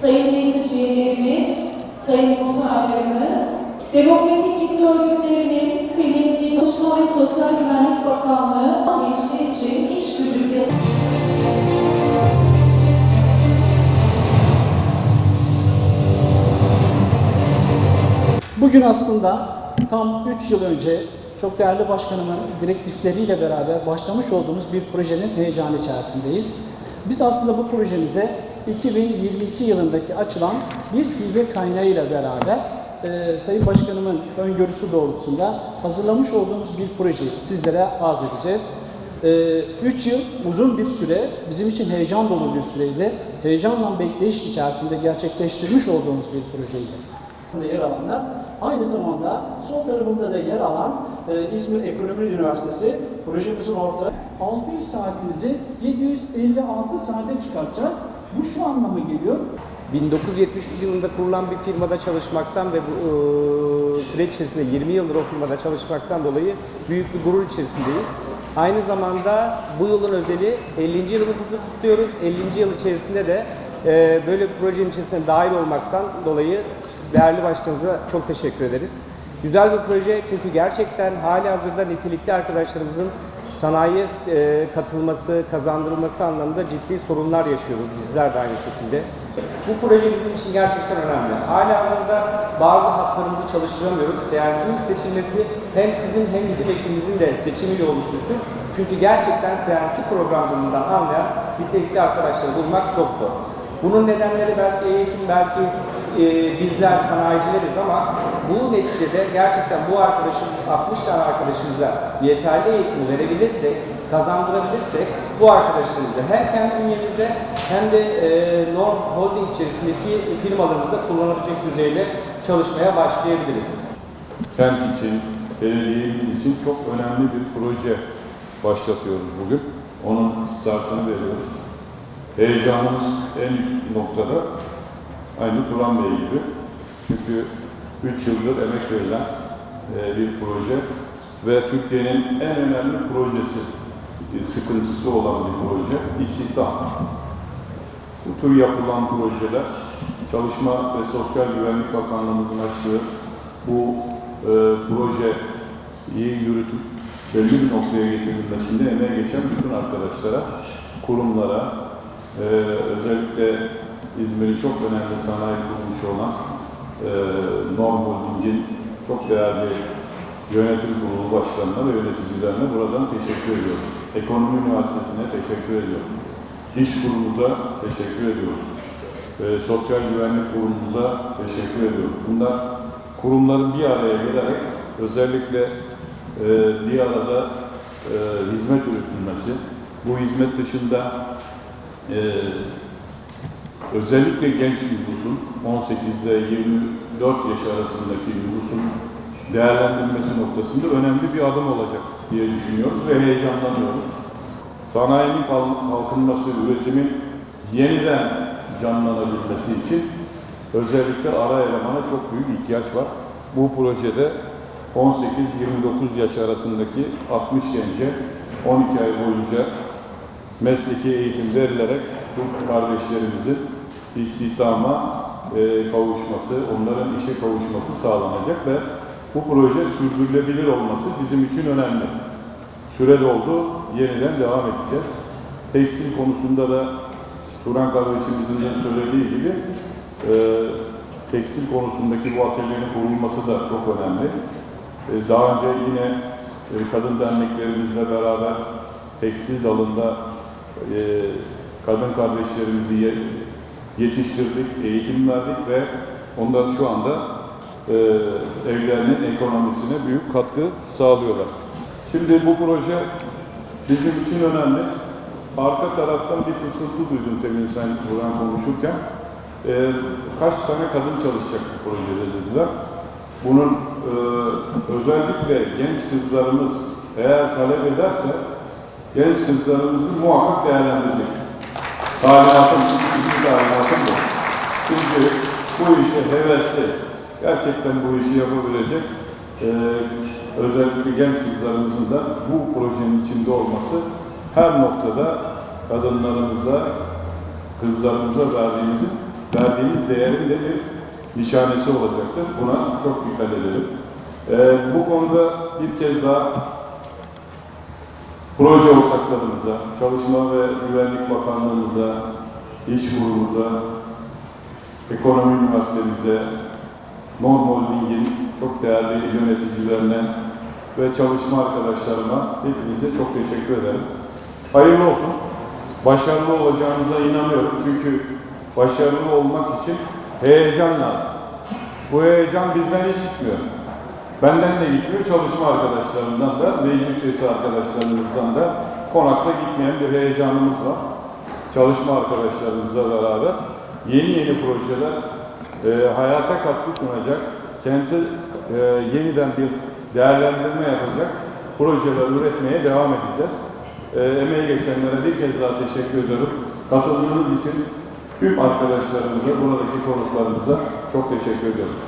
sayın meclis üyelerimiz, sayın muhtarlarımız, demokratik kitle örgütlerinin kıymetli Çalışma ve Sosyal Güvenlik Bakanlığı gençler için iş gücü Bugün aslında tam 3 yıl önce çok değerli başkanımın direktifleriyle beraber başlamış olduğumuz bir projenin heyecanı içerisindeyiz. Biz aslında bu projemize 2022 yılındaki açılan bir hibe kaynağıyla beraber e, Sayın Başkanımın öngörüsü doğrultusunda hazırlamış olduğumuz bir projeyi sizlere arz edeceğiz. 3 yıl uzun bir süre, bizim için heyecan dolu bir süreydi. Heyecanla bekleyiş içerisinde gerçekleştirmiş olduğumuz bir projeydi yer alanlar. Aynı zamanda sol tarafımda da yer alan e, İzmir Ekonomi Üniversitesi projemizin orta 600 saatimizi 756 saate çıkartacağız. Bu şu anlama geliyor. 1973 yılında kurulan bir firmada çalışmaktan ve bu e, süreç içerisinde 20 yıldır o firmada çalışmaktan dolayı büyük bir gurur içerisindeyiz. Aynı zamanda bu yılın özeli 50. yılımızı kutluyoruz. 50. yıl içerisinde de e, böyle bir projenin içerisine dahil olmaktan dolayı değerli başkanımıza çok teşekkür ederiz. Güzel bir proje çünkü gerçekten hali hazırda nitelikli arkadaşlarımızın sanayi e, katılması, kazandırılması anlamında ciddi sorunlar yaşıyoruz. Bizler de aynı şekilde. Bu proje bizim için gerçekten önemli. Hali hazırda bazı haklarımızı çalıştıramıyoruz. Siyasetin seçilmesi hem sizin hem bizim ekibimizin de seçimiyle oluşmuştur. Çünkü gerçekten siyasi programcılığından anlayan nitelikli arkadaşları bulmak çok zor. Bunun nedenleri belki eğitim, belki e, bizler sanayicileriz ama bu neticede gerçekten bu arkadaşın 60 tane arkadaşımıza yeterli eğitim verebilirsek, kazandırabilirsek bu arkadaşlarımızı hem kendi bünyemizde hem de e, Norm Holding içerisindeki firmalarımızda kullanabilecek düzeyde çalışmaya başlayabiliriz. kent için, belediyemiz için çok önemli bir proje başlatıyoruz bugün. Onun startını veriyoruz. Heyecanımız en üst noktada aynı Turan Bey gibi. Çünkü 3 yıldır emek verilen e, bir proje ve Türkiye'nin en önemli projesi, e, sıkıntısı olan bir proje, istihdam. Bu tür yapılan projeler Çalışma ve Sosyal Güvenlik Bakanlığımızın açtığı bu e, projeyi yürütüp belli bir noktaya getirilmesinde emeği geçen bütün arkadaşlara, kurumlara, e, özellikle İzmir'in çok önemli sanayi kuruluşu olan e, Norm Holding'in çok değerli yönetim kurulu başkanına ve yöneticilerine buradan teşekkür ediyorum. Ekonomi Üniversitesi'ne teşekkür ediyorum. İş kurumuza teşekkür ediyoruz. E, Sosyal Güvenlik Kurumuza teşekkür ediyoruz. Bunlar kurumların bir araya gelerek özellikle e, bir arada e, hizmet üretilmesi, bu hizmet dışında e, özellikle genç nüfusun 18 ile 24 yaş arasındaki nüfusun değerlendirilmesi noktasında önemli bir adım olacak diye düşünüyoruz ve heyecanlanıyoruz. Sanayinin kal- kalkınması, üretimin yeniden canlanabilmesi için özellikle ara elemana çok büyük ihtiyaç var. Bu projede 18-29 yaş arasındaki 60 gence 12 ay boyunca mesleki eğitim verilerek bu kardeşlerimizin istihdama e, kavuşması, onların işe kavuşması sağlanacak ve bu proje sürdürülebilir olması bizim için önemli. Süre doldu, yeniden devam edeceğiz. Tekstil konusunda da Turan kardeşimizin de söylediği gibi e, tekstil konusundaki bu atölyenin kurulması da çok önemli. E, daha önce yine e, kadın derneklerimizle beraber tekstil dalında e, kadın kardeşlerimizi yetiştirdik, eğitim verdik ve onlar şu anda e, evlerinin ekonomisine büyük katkı sağlıyorlar. Şimdi bu proje bizim için önemli. Arka taraftan bir fısıltı duydum temin sen buradan konuşurken. E, kaç tane kadın çalışacak bu projede dediler. Bunun e, özellikle genç kızlarımız eğer talep ederse genç kızlarımızı muhakkak değerlendireceksin. Talimatım, ikinci talimatım bu. Çünkü bu işe hevesli, gerçekten bu işi yapabilecek e, özellikle genç kızlarımızın da bu projenin içinde olması her noktada kadınlarımıza, kızlarımıza verdiğimizin verdiğimiz değerin de bir nişanesi olacaktır. Buna çok dikkat edelim. Ee, bu konuda bir kez daha proje ortaklarımıza, Çalışma ve Güvenlik Bakanlığımıza, İş Kurumuza, Ekonomi Üniversitemize, Non Holding'in çok değerli yöneticilerine ve çalışma arkadaşlarıma hepinize çok teşekkür ederim. Hayırlı olsun. Başarılı olacağınıza inanıyorum. Çünkü başarılı olmak için heyecan lazım. Bu heyecan bizden hiç gitmiyor. Benden de gitmiyor, çalışma arkadaşlarımdan da, meclis üyesi arkadaşlarımızdan da konakta gitmeyen bir heyecanımız var. Çalışma arkadaşlarımızla beraber yeni yeni projeler e, hayata katkı sunacak, kenti e, yeniden bir değerlendirme yapacak projeler üretmeye devam edeceğiz. E, emeği geçenlere bir kez daha teşekkür ediyorum. Katıldığınız için tüm arkadaşlarımıza, buradaki konuklarımıza çok teşekkür ediyorum.